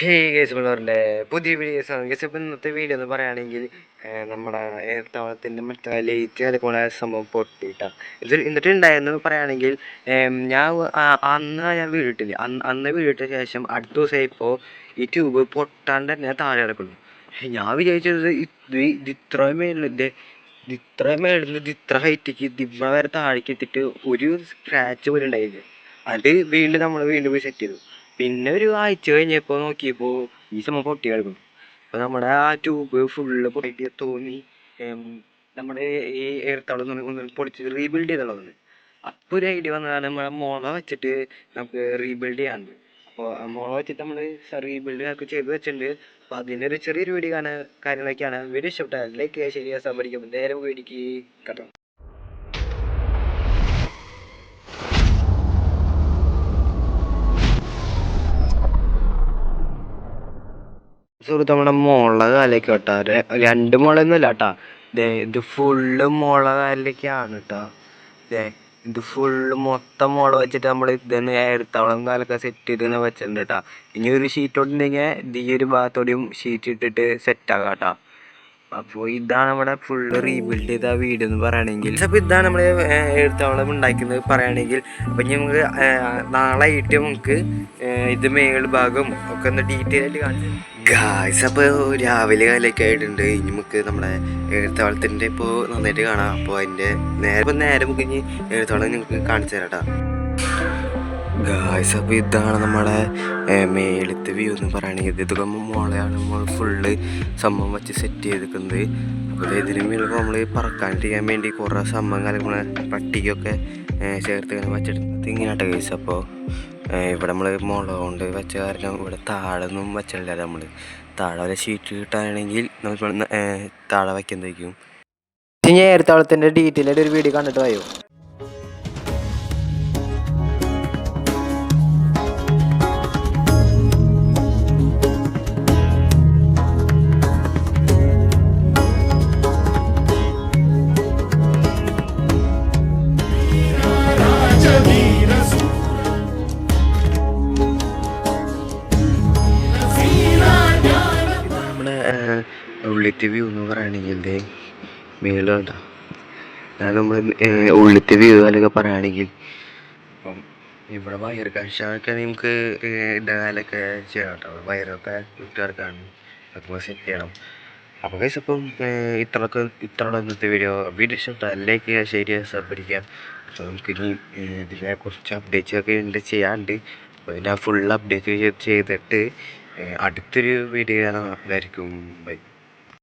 ഹേ guys പിള്ളേരുടെ പുതിയ videos guys ഇപ്പം ഇന്നത്തെ വീഡിയോ എന്ന് പറയുകയാണെങ്കിൽ നമ്മുടെ ഏർത്താവളത്തിന്റെ മറ്റേ ലേറ്റ് അതുപോലെ സംഭവം പൊട്ടിയിട്ടാണ് ഇതിൽ എന്നിട്ട് ഉണ്ടായെന്ന് പറയുകയാണെങ്കിൽ ഞാൻ അന്ന് ഞാൻ വീടിട്ടില്ല അന്ന് അന്ന് വീടിട്ട ശേഷം അടുത്ത ദിവസം ഇപ്പോൾ ഈ ട്യൂബ് പൊട്ടാണ്ട് തന്നെ താഴെ കിടക്കുന്നു. ഞാൻ വിചാരിച്ചത് ഇത് ഇത് ഇത്രയും മേളിൽ ഇത് ഇത്രയും ഇത് ഇത്ര ഹൈറ്റിക്ക് ഇവിടെ വരെ താഴേക്ക് എത്തിയിട്ട് ഒരു സ്ക്രാച്ച് പോലും ഉണ്ടായില്ല. അത് വീണ്ടും നമ്മൾ വീണ്ടും പോയി സെറ്റ് ചെയ്തു. പിന്നെ ഒരു ആഴ്ച കഴിഞ്ഞപ്പോൾ നോക്കിയപ്പോൾ ഈ സംഭവം പൊട്ടി കിടക്കും അപ്പോൾ നമ്മുടെ ആ ട്യൂബ് ഫുള്ള് പൊട്ടി തോന്നി. നമ്മുടെ ഈ എടുത്തോളം ഒന്ന് പൊളിച്ച് റീബിൽഡ് ചെയ്തുള്ളത് അപ്പോൾ ഒരു ഐഡിയ വന്നതാണ് നമ്മളെ മുള വെച്ചിട്ട് നമുക്ക് റീബിൽഡ് ചെയ്യാനുണ്ട്. അപ്പോൾ മുള വെച്ചിട്ട് നമ്മൾ റീബിൽഡ് ഒക്കെ ചെയ്ത് വെച്ചിട്ടുണ്ട്. അപ്പോൾ അതിനൊരു ചെറിയൊരു വീഡിയോ കാണാൻ കാര്യങ്ങളൊക്കെയാണ്. വീഡിയോ ഇഷ്ടപ്പെട്ടാൽ ലൈക്ക് ശരിയാ സംഭരിക്കും നേരെ വീഡിയോക്ക് കട്ടോ. സുഹൃത്ത് തവണ മുള കാലേക്ക് കേട്ടോ. രണ്ട് മുളയൊന്നുമല്ല കേട്ടോ. ദേ ഇത് ഫുള്ള് മുള കാലിലേക്കാണ് കേട്ടോ. ദേ ഇത് ഫുള്ള് മൊത്തം മുള വെച്ചിട്ട് നമ്മൾ ഇതന്നെ എടുത്തവളം കാലൊക്കെ സെറ്റ് ചെയ്ത് വെച്ചിട്ടുണ്ട് കേട്ടാ. ഇനി ഒരു ഷീറ്റ് ഉണ്ടെങ്കിൽ ഈ ഒരു ഭാഗത്തോടെയും ഷീറ്റ് ഇട്ടിട്ട് സെറ്റ് ആക്കാം കേട്ടോ. അപ്പോൾ ഇതാണ് നമ്മുടെ ഫുള്ള് റീബിൽഡ് ചെയ്ത വീട് എന്ന് പറയുകയാണെങ്കിൽ. അപ്പോൾ ഇതാണ് നമ്മൾ എഴുത്താവളം ഉണ്ടാക്കുന്നത് പറയുകയാണെങ്കിൽ. അപ്പം നമുക്ക് നാളെ ആയിട്ട് നമുക്ക് ഇത് മേൾ ഭാഗം ഒക്കെ ഒന്ന് ഡീറ്റെയിൽ ആയിട്ട് കാണിച്ചു ഗായ്സ് അപ്പോൾ രാവിലെ കാലൊക്കെ ആയിട്ടുണ്ട്. ഇനി നമുക്ക് നമ്മുടെ എഴുത്തവളത്തിന്റെ ഇപ്പോൾ നന്നായിട്ട് കാണാം. അപ്പോൾ അതിന്റെ നേരെ ഇപ്പം നേരെ നമുക്ക് ഇനി എഴുത്തവളം നിങ്ങൾക്ക് കാണിച്ചു തരാം ഗായ്സ് അപ്പോൾ ഇതാണ് നമ്മുടെ മേളത്തെ വ്യൂ എന്ന് പറയുകയാണെങ്കിൽ ഇതൊക്കെ മോളെയാണ്. നമ്മൾ ഫുള്ള് സംഭവം വെച്ച് സെറ്റ് ചെയ്തിരിക്കുന്നത്. അപ്പോൾ ഇതിന് മേളിൽ നമ്മൾ പറക്കാണ്ടിരിക്കാൻ വേണ്ടി കുറേ സംഭവം കാര്യങ്ങൾ പട്ടിക്കൊക്കെ ചേർത്ത് ഇങ്ങനെ വെച്ചെടുക്കുന്നത് ഇങ്ങനെയാട്ടോ ഗൈസ് അപ്പോൾ ഇവിടെ നമ്മൾ മുളക് കൊണ്ട് വെച്ച കാരണം ഇവിടെ താഴൊന്നും വെച്ചിട്ടില്ല നമ്മൾ താഴെ വരെ ഷീറ്റ് കിട്ടാനാണെങ്കിൽ നമ്മൾ താഴെ വയ്ക്കുന്നതായിരിക്കും ഇനി ഏർത്താളത്തിന്റെ ഡീറ്റെയിൽ ആയിട്ട് ഒരു വീഡിയോ കണ്ടിട്ട് പോയോ ഉള്ളിത്തെ വ്യൂ എന്ന് പറയുകയാണെങ്കിൽ ദേ അതായത് നമ്മൾ ഉള്ളിത്തെ വ്യൂ അല്ലെങ്കിൽ പറയുകയാണെങ്കിൽ. ഇപ്പം ഇവിടെ വയർ കാഴ്ചയൊക്കെ നമുക്ക് ഇടാനൊക്കെ ചെയ്യാം കേട്ടോ. വയറൊക്കെ വീട്ടുകാർക്കാണ് അതൊക്കെ സെറ്റ് ചെയ്യണം. അപ്പോൾ കൈസ് അപ്പം ഇത്രയൊക്കെ ഇത്രയുള്ള ഇന്നത്തെ വീഡിയോ വീഡിയോ ഇഷ്ടപ്പെട്ടാൽ ലൈക്ക് ചെയ്യുക ഷെയർ ചെയ്യുക അപ്പോൾ നമുക്കിനി ഇതിനെ കുറച്ച് അപ്ഡേറ്റ്സ് ഒക്കെ ഉണ്ട് ചെയ്യാണ്ട് അപ്പോൾ ഇതിനെ ഫുൾ അപ്ഡേറ്റ് ചെയ്തിട്ട് അടുത്തൊരു വീഡിയോ കാണാം. അതായിരിക്കും ബൈ